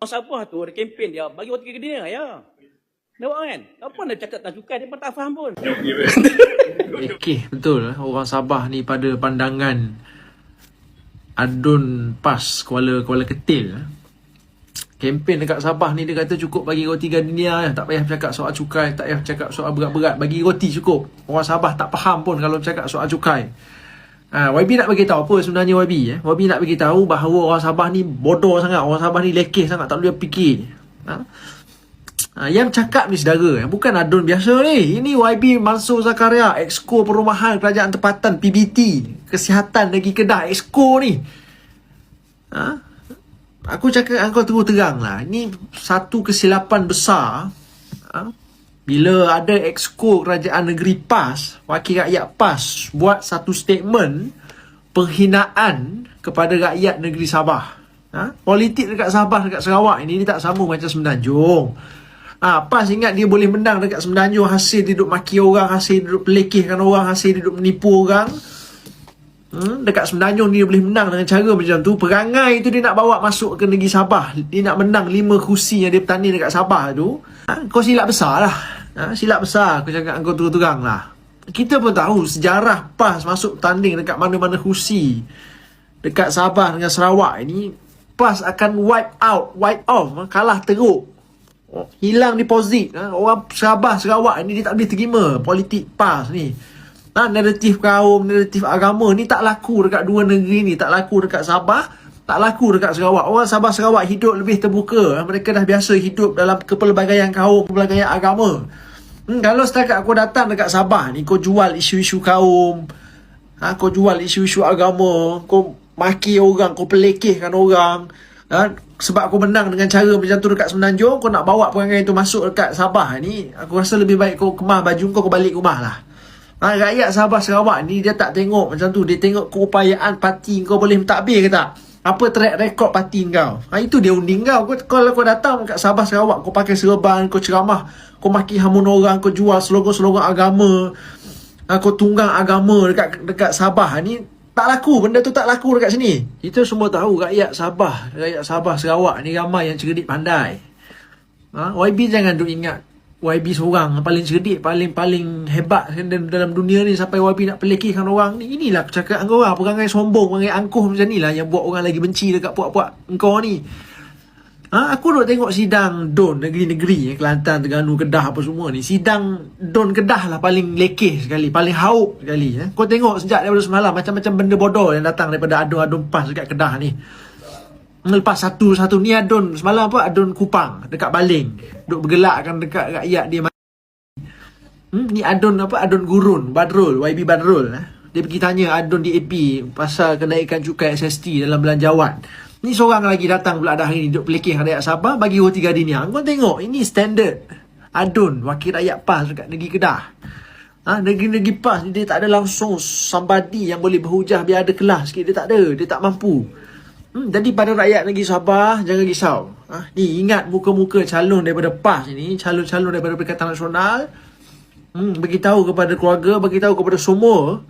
Orang Sabah tu ada kempen dia bagi roti kedai ya. Nampak kan? Apa nak cakap tak cukai dia pun tak faham pun. Okey, betul orang Sabah ni pada pandangan adun pas Kuala Kuala Ketil. eh. Kempen dekat Sabah ni dia kata cukup bagi roti gardenia je. Tak payah cakap soal cukai, tak payah cakap soal berat-berat. Bagi roti cukup. Orang Sabah tak faham pun kalau cakap soal cukai. Ha, YB nak bagi tahu apa sebenarnya YB eh? YB nak bagi tahu bahawa orang Sabah ni bodoh sangat, orang Sabah ni lekeh sangat, tak boleh fikir. Ha? Ha, yang cakap ni saudara, eh, bukan adun biasa ni. Ini YB Mansur Zakaria, Exco Perumahan Kerajaan Tempatan PBT, Kesihatan Negeri Kedah, Exco ni. Ha? Aku cakap kau terus terang lah. Ini satu kesilapan besar. Ha? Bila ada Exco Kerajaan Negeri PAS, Wakil Rakyat PAS buat satu statement penghinaan kepada rakyat negeri Sabah. Ha? Politik dekat Sabah, dekat Sarawak ini, dia tak sama macam Semenanjung. Ha, PAS ingat dia boleh menang dekat Semenanjung hasil dia duduk maki orang, hasil dia duduk pelekehkan orang, hasil dia duduk menipu orang. Hmm, dekat Semenanjung dia boleh menang dengan cara macam tu. Perangai tu dia nak bawa masuk ke negeri Sabah. Dia nak menang lima kursi yang dia bertanding dekat Sabah tu. Ha, kau silap besar lah. Ha, silap besar aku cakap kau terang-terang lah. Kita pun tahu sejarah PAS masuk bertanding dekat mana-mana kursi. Dekat Sabah dengan Sarawak ini. PAS akan wipe out, wipe off, ha, kalah teruk. Hilang deposit. Ha. Orang Sabah, Sarawak ni dia tak boleh terima politik PAS ni. Ha, naratif kaum, naratif agama ni tak laku dekat dua negeri ni. Tak laku dekat Sabah, tak laku dekat Sarawak. Orang Sabah, Sarawak hidup lebih terbuka. Ha, Mereka dah biasa hidup dalam kepelbagaian kaum, kepelbagaian agama. Hmm, kalau setakat kau datang dekat Sabah ni, kau jual isu-isu kaum, ha, kau jual isu-isu agama, kau maki orang, kau pelekehkan orang. Ha, sebab kau menang dengan cara macam tu dekat Semenanjung, kau nak bawa perangai tu masuk dekat Sabah ni, aku rasa lebih baik kau kemah baju kau, kau balik rumah lah. Ha, rakyat Sabah Sarawak ni dia tak tengok macam tu. Dia tengok keupayaan parti kau boleh mentadbir ke tak? Apa track record parti kau? Ha, itu dia undi kau. kau. Kalau kau datang kat Sabah Sarawak, kau pakai serban, kau ceramah, kau maki hamun orang, kau jual slogan-slogan agama, ha, kau tunggang agama dekat dekat Sabah ni, tak laku. Benda tu tak laku dekat sini. Kita semua tahu rakyat Sabah, rakyat Sabah Sarawak ni ramai yang cerdik pandai. Ha, YB jangan duk ingat YB seorang paling cerdik, paling-paling hebat dalam, dalam dunia ni sampai YB nak pelekehkan orang ni. Inilah aku cakap dengan orang, perangai sombong, perangai angkuh macam ni lah yang buat orang lagi benci dekat puak-puak engkau ni. Ha, aku duk tengok sidang DON negeri-negeri, eh, Kelantan, Terengganu, Kedah apa semua ni. Sidang DON Kedah lah paling lekeh sekali, paling hauk sekali. Eh. Kau tengok sejak daripada semalam macam-macam benda bodoh yang datang daripada adun-adun PAS dekat Kedah ni. Lepas satu-satu ni adun semalam apa adun Kupang dekat Baling. Duk bergelakkan dekat rakyat dia Hmm, ni adun apa adun gurun Badrul YB Badrul eh. Dia pergi tanya adun DAP pasal kenaikan cukai SST dalam belanjawan. Ni seorang lagi datang pula dah hari ni duk pelekeh rakyat Sabah bagi roti gardenia. Kau tengok ini standard adun wakil rakyat PAS dekat negeri Kedah. Ha, negeri-negeri PAS ni dia tak ada langsung somebody yang boleh berhujah biar ada kelas sikit. Dia tak ada. Dia tak mampu. Hmm, jadi pada rakyat negeri Sabah jangan risau. Ha, ni ingat muka-muka calon daripada PAS ni, calon-calon daripada Perikatan Nasional. Hmm, beritahu kepada keluarga, beritahu kepada semua.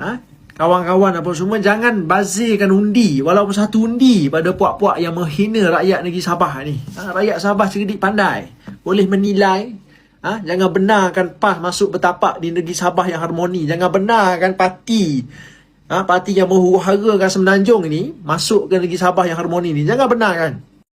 Ha, kawan-kawan apa semua jangan bazirkan undi walaupun satu undi pada puak-puak yang menghina rakyat negeri Sabah ni. Ha, rakyat Sabah cerdik pandai. Boleh menilai Ha? Jangan benarkan PAS masuk bertapak di negeri Sabah yang harmoni. Jangan benarkan parti ha? parti yang menghuru-harakan Semenanjung ni masuk ke negeri Sabah yang harmoni ni. Jangan benarkan.